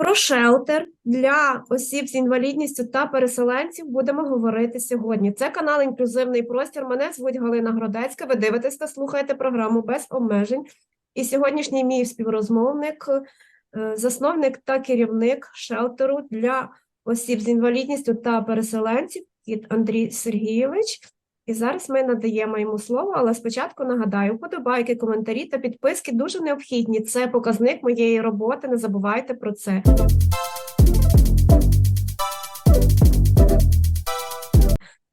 Про шелтер для осіб з інвалідністю та переселенців будемо говорити сьогодні. Це канал Інклюзивний простір. Мене звуть Галина Гродецька. Ви дивитесь та слухаєте програму без обмежень. І сьогоднішній мій співрозмовник, е, засновник та керівник шелтеру для осіб з інвалідністю та переселенців Кіт Андрій Сергійович. І зараз ми надаємо йому слово, але спочатку нагадаю, вподобайки, коментарі та підписки дуже необхідні. Це показник моєї роботи. Не забувайте про це.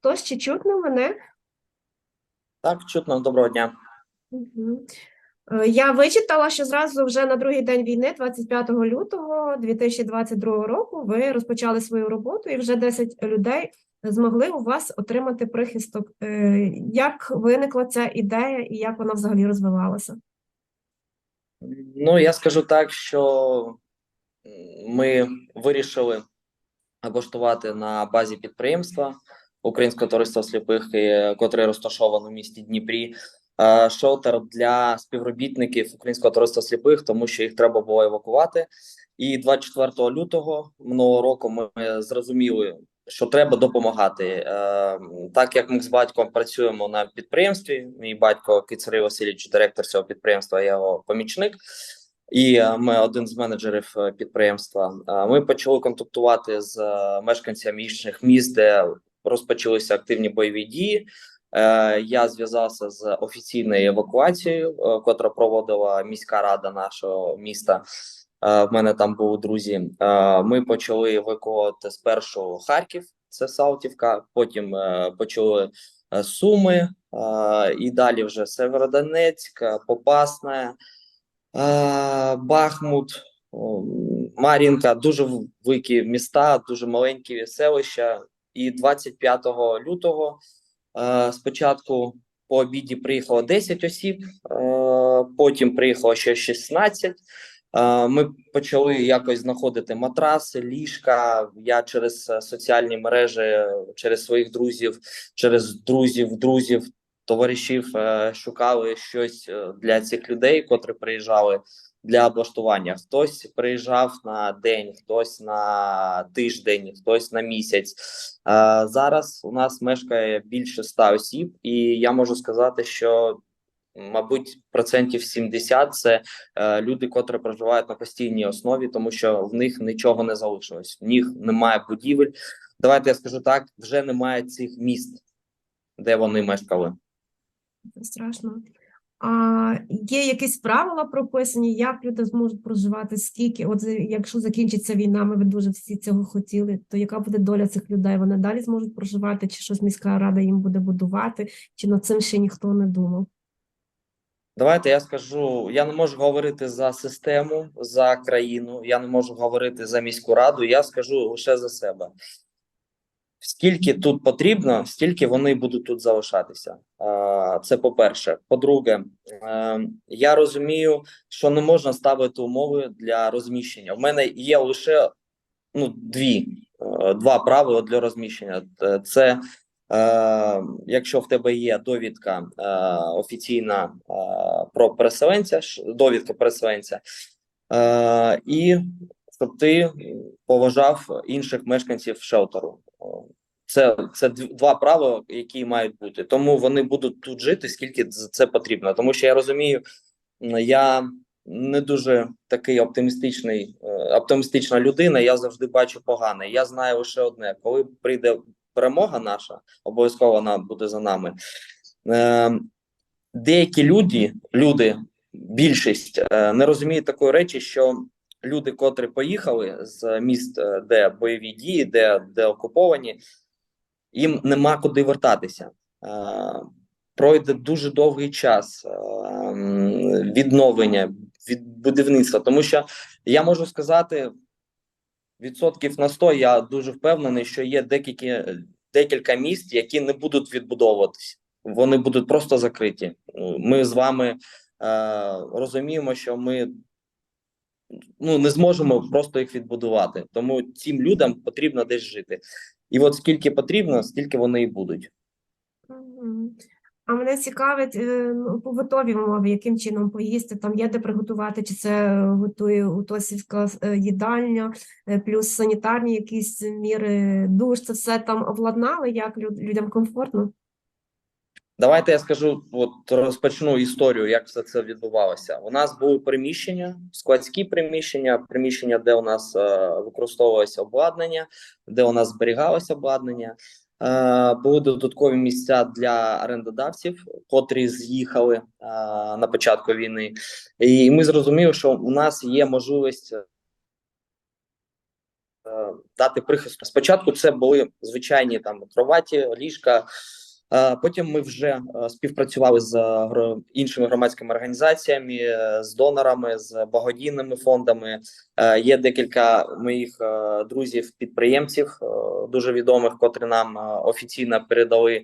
Тож, чи чутно мене? Так, чутно, доброго дня. Е, Я вичитала, що зразу вже на другий день війни, 25 лютого 2022 року, ви розпочали свою роботу, і вже 10 людей змогли у вас отримати прихисток. Е, Як виникла ця ідея і як вона взагалі розвивалася? Ну, я скажу так, що ми вирішили облаштувати на базі підприємства Українського товариства сліпих, е, котре розташовано в місті Дніпрі, е, шелтер для співробітників Українського товариства сліпих, тому що їх треба було евакувати. І 24 лютого минулого року ми зрозуміли, що треба допомагати. Е, Так як ми з батьком працюємо на підприємстві, мій батько Кицарий Васильович, директор цього підприємства, я його помічник. І е, ми один з менеджерів е, підприємства. Ми почали контактувати з мешканцями інших міст, де розпочалися активні бойові дії. Я зв'язався з офіційною евакуацією, котра проводила міська рада нашого міста. Е, В мене там були друзі. Е, Ми почали евакуювати спершу Харків, це Салтівка. Потім е, почали Суми, і далі вже Северодонецьк, Попасне. Бахмут, Мар'їнка, дуже великі міста, дуже маленькі селища. І 25 лютого спочатку по обіді приїхало 10 осіб, потім приїхало ще 16. Е, Ми почали якось знаходити матраси, ліжка. Я через е, соціальні мережі, через своїх друзів, через друзів, друзів, товаришів е, шукали щось е, для цих людей, котрі приїжджали для облаштування. Хтось приїжджав на день, хтось на тиждень, хтось на місяць. Е, Зараз у нас мешкає більше ста осіб, і я можу сказати, що мабуть процентів 70 – це е, люди, котрі проживають на постійній основі, тому що в них нічого не залишилось. В них немає будівель. Давайте я скажу так: вже немає цих міст, де вони мешкали. Це страшно. А є якісь правила прописані, як люди зможуть проживати, скільки? От якщо закінчиться війна, ми дуже всі цього хотіли, то яка буде доля цих людей? Вони далі зможуть проживати, чи щось міська рада їм буде будувати, чи над цим ще ніхто не думав? Давайте я скажу: я не можу говорити за систему, за країну, я не можу говорити за міську раду. Я скажу лише за себе. Скільки тут потрібно, стільки вони будуть тут залишатися. Це по-перше. По-друге, е, я розумію, що не можна ставити умови для розміщення. У мене є лише ну, дві, е, два правила для розміщення. Це е, якщо в тебе є довідка е, офіційна е, про переселенця, довідка переселенця, е, і щоб ти поважав інших мешканців шелтеру. Це, це дв- два правила, які мають бути. Тому вони будуть тут жити, скільки це потрібно. Тому що я розумію, я не дуже такий оптимістичний, е, оптимістична людина. Я завжди бачу погане. Я знаю лише одне: коли прийде перемога наша, обов'язково вона буде за нами. Е, деякі люди, люди, більшість е, не розуміють такої речі, що люди, котрі поїхали з міст, е, де бойові дії, де, де окуповані, їм нема куди вертатися. Е, Пройде дуже довгий час е, відновлення від будівництва, тому що я можу сказати відсотків на 100, я дуже впевнений, що є декілька, декілька міст, які не будуть відбудовуватись. Вони будуть просто закриті. Ми з вами е, розуміємо, що ми ну, не зможемо просто їх відбудувати. Тому цим людям потрібно десь жити. І от скільки потрібно, стільки вони і будуть. А мене цікавить е, ну, побутові умови, яким чином поїсти, там є де приготувати, чи це готує Утосівська е, їдальня, е, плюс санітарні якісь міри, душ, це все там обладнали, як людям комфортно? Давайте я скажу, от розпочну історію, як все це відбувалося. У нас були приміщення, складські приміщення, приміщення, де у нас е, використовувалося обладнання, де у нас зберігалося обладнання. Е, були додаткові місця для орендодавців, котрі з'їхали е, на початку війни. І ми зрозуміли, що у нас є можливість е, дати прихисток. Спочатку це були звичайні там кроваті, ліжка. Потім ми вже е, співпрацювали з е, іншими громадськими організаціями, е, з донорами, з благодійними фондами. Є декілька моїх друзів-підприємців, дуже відомих, котрі нам офіційно передали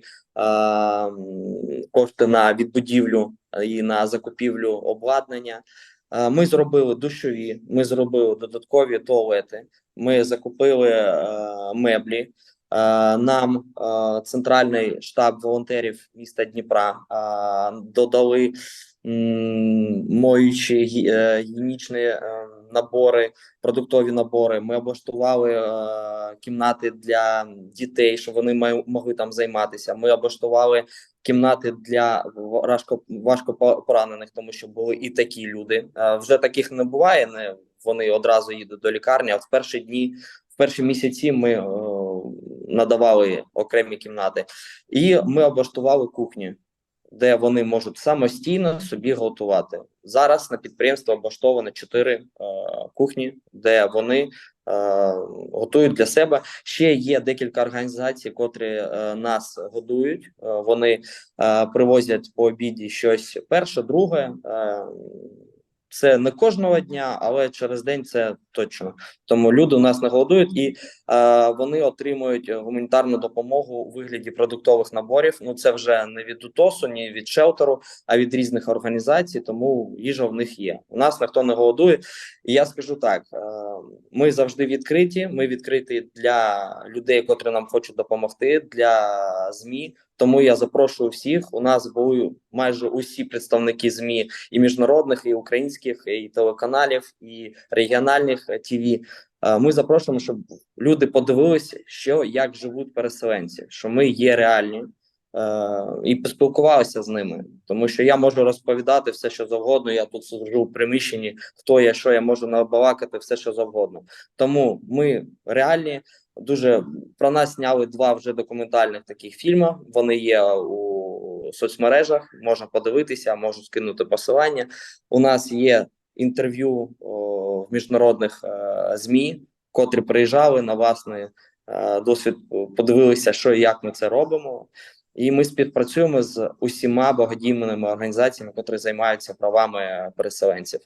кошти на відбудівлю і на закупівлю обладнання. Ми зробили душові, ми зробили додаткові туалети. Ми закупили меблі. Е, Нам е, центральний штаб волонтерів міста Дніпра е, додали моючі гігієнічні набори, продуктові набори. Ми облаштували кімнати для дітей, щоб вони могли там займатися. Ми облаштували кімнати для важко важко поранених, тому що були і такі люди. Вже таких не буває. Не вони одразу їдуть до лікарні. А в перші дні, в перші місяці, ми надавали окремі кімнати, і ми облаштували кухню, де вони можуть самостійно собі готувати. Зараз на підприємство облаштовано чотири е, кухні, де вони е, готують для себе. Ще є декілька організацій, котрі е, нас годують. Е, вони е, привозять по обіді щось перше, друге. Е, це не кожного дня, але через день це точно. Тому люди у нас не голодують і е, вони отримують гуманітарну допомогу у вигляді продуктових наборів. Ну це вже не від УТОСу, ні від шелтеру, а від різних організацій. Тому їжа в них є. У нас ніхто не голодує. І я скажу так: е, ми завжди відкриті. Ми відкриті для людей, котрі нам хочуть допомогти, для змі. Тому я запрошую всіх. У нас були майже усі представники змі і міжнародних, і українських, і телеканалів, і регіональних ТВ. Ми запрошуємо, щоб люди подивилися, що як живуть переселенці, що ми є реальні. е, І поспілкувалися з ними, тому що я можу розповідати все, що завгодно. Я тут сиджу в приміщенні, хто я, що я можу набалакати, все, що завгодно. Тому ми реальні. Дуже про нас зняли два вже документальних таких фільми. Вони є у соцмережах. Можна подивитися, можу скинути посилання. У нас є інтерв'ю в міжнародних е, змі, котрі приїжджали на власний е, досвід, подивилися, що і як ми це робимо. І ми співпрацюємо з усіма благодійними організаціями, котрі займаються правами переселенців.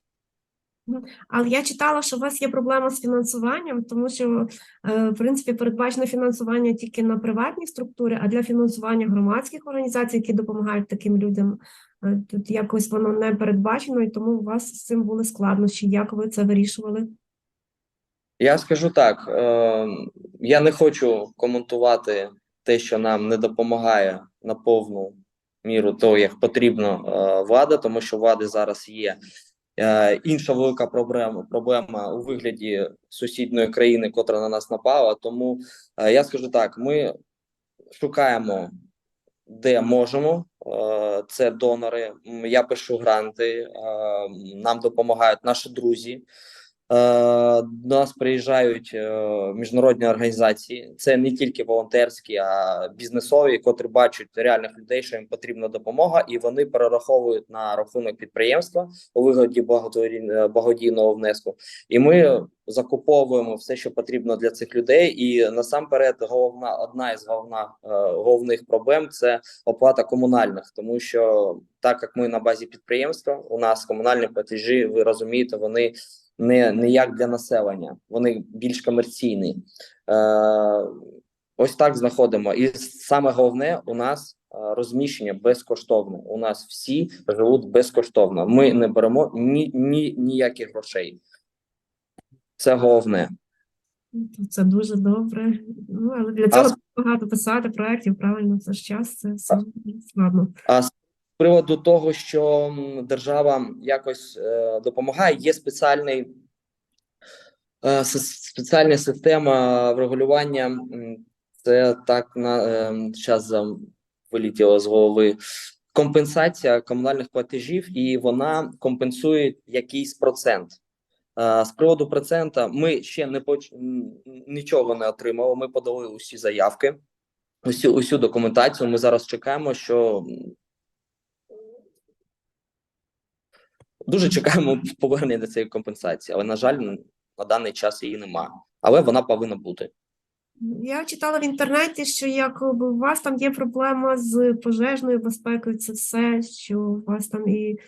Але я читала, що у вас є проблема з фінансуванням, тому що, е, в принципі, передбачено фінансування тільки на приватні структури, а для фінансування громадських організацій, які допомагають таким людям, е, тут якось воно не передбачено, і тому у вас з цим були складнощі. Як ви це вирішували? Я скажу так: е, я не хочу коментувати те, що нам не допомагає на повну міру того, як потрібно влада, тому що влади зараз є. Е, інша велика проблема проблема у вигляді сусідньої країни, котра на нас напала. Тому е, я скажу так: ми шукаємо, де можемо. Е, це донори. Я пишу гранти, нам допомагають наші друзі. Е, До нас приїжджають е, міжнародні організації. Це не тільки волонтерські, а бізнесові, котрі бачать реальних людей, що їм потрібна допомога, і вони перераховують на рахунок підприємства у вигляді благодійн- благодійного внеску. І ми закуповуємо все, що потрібно для цих людей. І насамперед, головна одна із головна, е, головних проблем це оплата комунальних, тому що так як ми на базі підприємства, у нас комунальні платежі, ви розумієте, вони не, не як для населення, вони більш комерційні. Е, ось так знаходимо. І саме головне у нас е, розміщення безкоштовне. У нас всі живуть безкоштовно. Ми не беремо ні, ні, ніяких грошей. Це головне. Це дуже добре. Ну, але для цього А- багато писати проєктів, правильно, це ж час, це все складно. А приводу того, що держава якось е, допомагає, є спеціальний е, спеціальна система врегулювання. Це так на зараз вилетіло з голови. Компенсація комунальних платежів, і вона компенсує якийсь процент. Е, З приводу процента ми ще не поч... нічого не отримали. Ми подали усі заявки, усю, усю документацію. Ми зараз чекаємо, що дуже чекаємо повернення цієї компенсації, але на жаль, на даний час її немає. Але вона повинна бути. Я читала в інтернеті, що якби у вас там є проблема з пожежною безпекою, це все, що у вас там і е,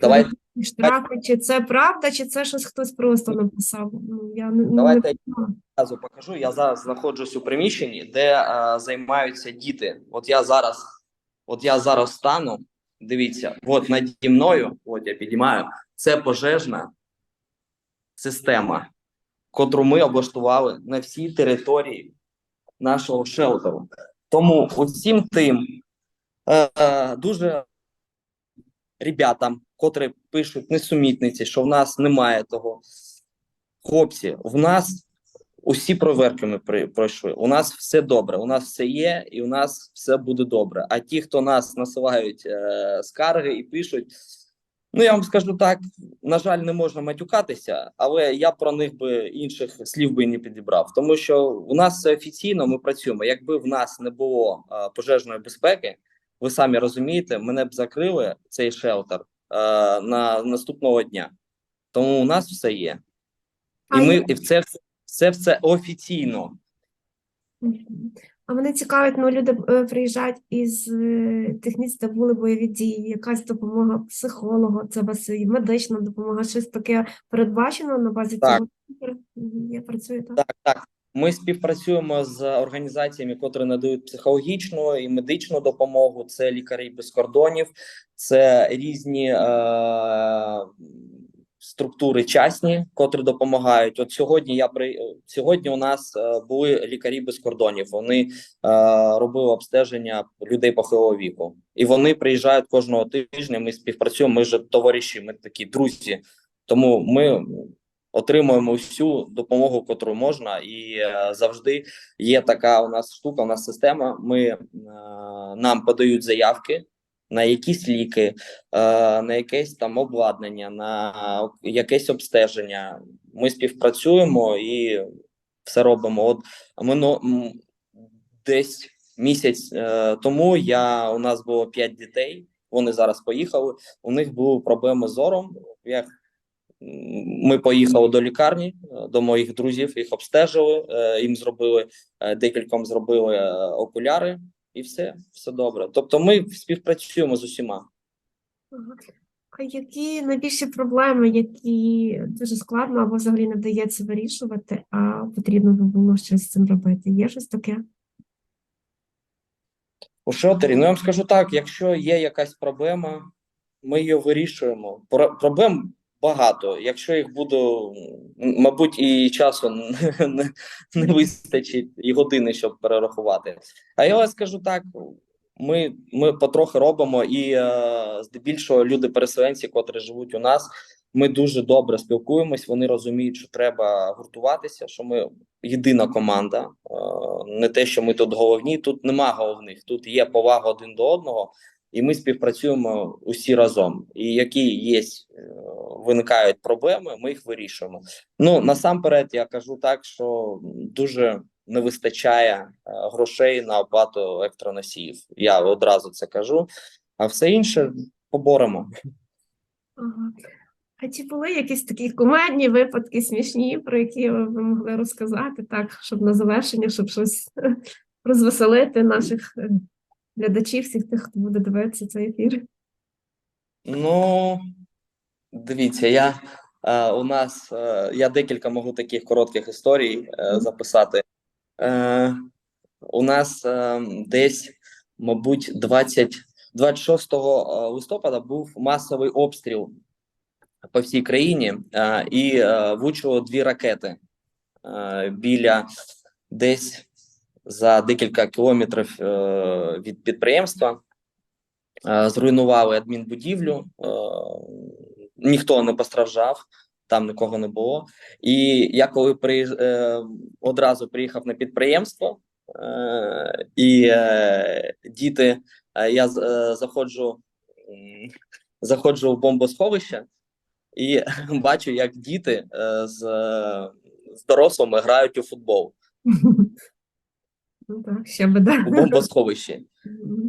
Давай- штрафи, чи це правда, чи це щось хтось просто написав? Ну, я не, Давайте не знаю. Одразу покажу. Я зараз знаходжусь у приміщенні, де е, займаються діти. От я зараз, от я зараз стану. Дивіться, от наді мною, от я підіймаю. Це пожежна система, котру ми облаштували на всій території нашого шелтеру. Тому усім тим е, е, дуже ребятам, котрі пишуть несумітниці, що в нас немає того. Хлопці, в нас усі проверки ми пройшли. У нас все добре, у нас все є, і у нас все буде добре. А ті, хто нас насилають е, скарги і пишуть, ну я вам скажу так: на жаль, не можна матюкатися, але я про них би інших слів би не підібрав. Тому що у нас все офіційно, ми працюємо. Якби в нас не було е, пожежної безпеки, ви самі розумієте, мене б закрили цей шелтер е, на наступного дня. Тому у нас все є. І ми і це все все офіційно. А мене цікавить, ну люди е, приїжджають із е, тих місць, де були бойові дії, якась допомога психолога, це у вас і медична допомога, щось таке передбачено на базі Так. цього? Я працюю так. Так, так. Ми співпрацюємо з організаціями, котрі надають психологічну і медичну допомогу. Це лікарі без кордонів, це різні е- структури частні, котрі допомагають. От сьогодні я при сьогодні. У нас е, були лікарі без кордонів. Вони е, робили обстеження людей похилого віку, і вони приїжджають кожного тижня. Ми співпрацюємо. Ми ж товариші, ми такі друзі. Тому ми отримуємо всю допомогу, котру можна, і е, завжди є така у нас штука, у нас система. Ми е, нам подають заявки на якісь ліки, е, на якесь там обладнання, на якесь обстеження. Ми співпрацюємо і все робимо. От мино десь місяць е, тому я у нас було п'ять дітей. Вони зараз поїхали. У них були проблеми з зором. Як ми поїхали до лікарні до моїх друзів, їх обстежили, е, їм зробили декільком зробили окуляри, і все, все добре. Тобто, ми співпрацюємо з усіма. А які найбільші проблеми, які дуже складно або взагалі не вдається вирішувати, а потрібно би було щось з цим робити? Є щось таке? У шелтері, ну я вам скажу так: якщо є якась проблема, ми її вирішуємо. Про- Проблем багато. Якщо їх буде, мабуть, і часу не, не, вистачить, і години, щоб перерахувати. А я скажу так: ми, ми потрохи робимо, і е, здебільшого люди-переселенці, котрі живуть у нас, ми дуже добре спілкуємось. Вони розуміють, що треба гуртуватися, що ми єдина команда. Е, Не те, що ми тут головні, тут нема головних, тут є повага один до одного, і ми співпрацюємо усі разом. І які є, е, виникають проблеми, ми їх вирішуємо. Ну насамперед, я кажу так, що дуже не вистачає е, грошей на оплату електроносіїв. Я одразу це кажу, а все інше поборемо. А чи були якісь такі кумедні випадки, смішні, про які ви ви могли розказати, так, щоб на завершення, щоб щось розвеселити наших е, глядачів, всіх тих, хто буде дивитися цей ефір? Ну, дивіться, я е, у нас е, я декілька можу таких коротких історій е, записати. Е, у нас е, десь, мабуть, 20, 26 листопада був масовий обстріл по всій країні, е, і е, влучило дві ракети е, біля десь за декілька кілометрів е, від підприємства. Е, Зруйнували адмінбудівлю, е, ніхто не постраждав, там нікого не було. І я коли приїж... е, одразу приїхав на підприємство, і діти, я заходжу, заходжу в бомбосховище і бачу, як діти з, з дорослими грають у футбол Ну так, ще би да. у бомбосховищі.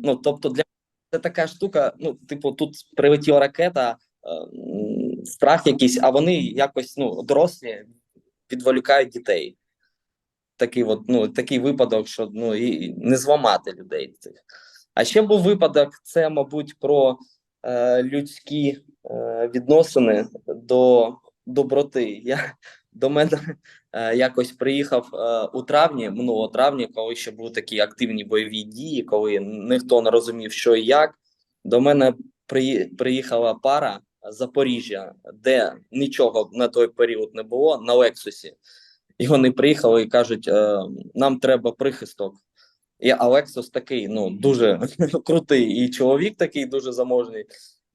Ну, тобто, для це така штука. Ну, типу, тут прилетіла ракета, е, страх якийсь, а вони якось ну, дорослі відволікають дітей. Такий от, ну, такий випадок, що ну, і не зламати людей цих. А ще був випадок: це, мабуть, про е, людські е, відносини до доброти. Я, до мене е, якось приїхав е, у травні, минулого травня, коли ще були такі активні бойові дії, коли ніхто не розумів, що і як. До мене приї- приїхала пара з Запоріжжя, де нічого на той період не було, на Лексусі. І вони приїхали і кажуть: е, нам треба прихисток. І Алексус такий, ну, дуже крутий, і чоловік такий дуже заможний.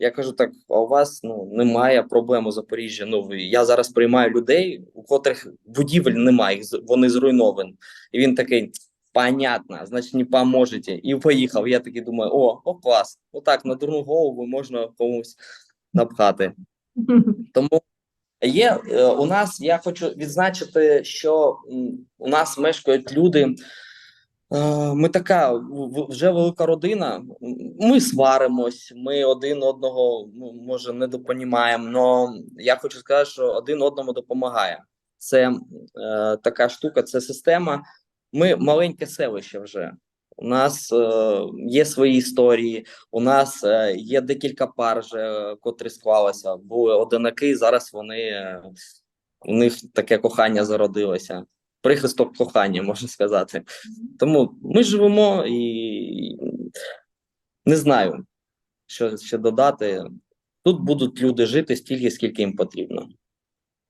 Я кажу: так, а у вас ну, немає проблем у Запоріжжі. Ну, я зараз приймаю людей, у котрих будівель немає, вони зруйновані. І він такий. Понятно, значить, не поможете. І поїхав. Я такий думаю: о, о, клас. Отак на дурну голову можна комусь напхати. Тому є е, у нас, я хочу відзначити, що у нас мешкають люди. Е, Ми така вже велика родина. Ми сваримось, ми один одного ну, може не допонімаємо, але я хочу сказати, що один одному допомагає. Це е, така штука, це система. Ми маленьке селище вже. У нас е, є свої історії, у нас е, є декілька пар, вже, котрі склалися. Були одинаки, зараз вони е, у них таке кохання зародилося. Прихисток кохання, можна сказати. Тому ми живемо і не знаю, що ще додати. Тут будуть люди жити стільки, скільки їм потрібно.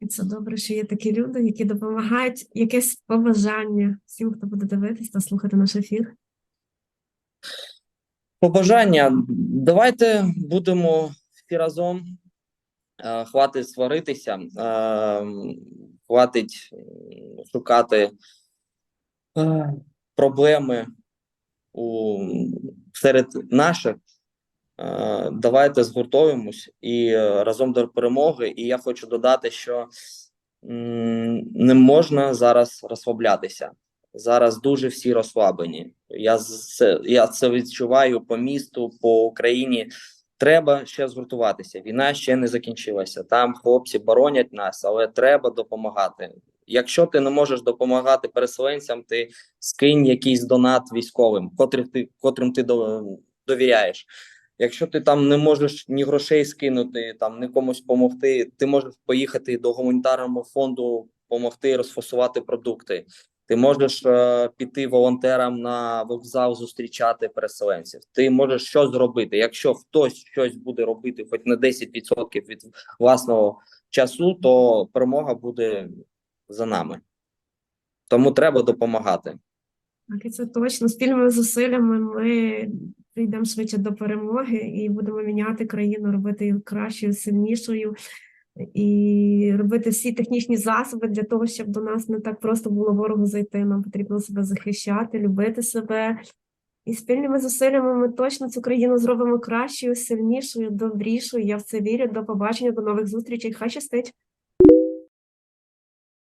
І це добре, що є такі люди, які допомагають якесь побажання всім, хто буде дивитись та слухати наш ефір. Побажання. Давайте будемо всі разом. Е, Хватить сваритися, е, хватить шукати е, проблеми у, серед наших. Е, Давайте згуртуємось і е, разом до перемоги. І я хочу додати, що не можна зараз розслаблятися. Зараз дуже всі розслаблені. Я це, я це відчуваю по місту, по Україні. Треба ще згуртуватися. Війна ще не закінчилася. Там хлопці боронять нас, але треба допомагати. Якщо ти не можеш допомагати переселенцям, ти скинь якийсь донат військовим, котрим ти котрим ти довіряєш. Якщо ти там не можеш ні грошей скинути, там ні комусь допомогти, ти можеш поїхати до гуманітарного фонду, допомогти розфасувати продукти. Ти можеш е, піти волонтерам на вокзал зустрічати переселенців. Ти можеш щось зробити. Якщо хтось щось буде робити, хоч на 10% від власного часу, то перемога буде за нами. Тому треба допомагати. Так, і це точно. Спільними зусиллями ми прийдемо швидше до перемоги і будемо міняти країну, робити її кращою, сильнішою і робити всі технічні засоби для того, щоб до нас не так просто було ворогу зайти. Нам потрібно себе захищати, любити себе. І спільними зусиллями ми точно цю країну зробимо кращою, сильнішою, добрішою. Я в це вірю. До побачення, до нових зустрічей. Хай щастить!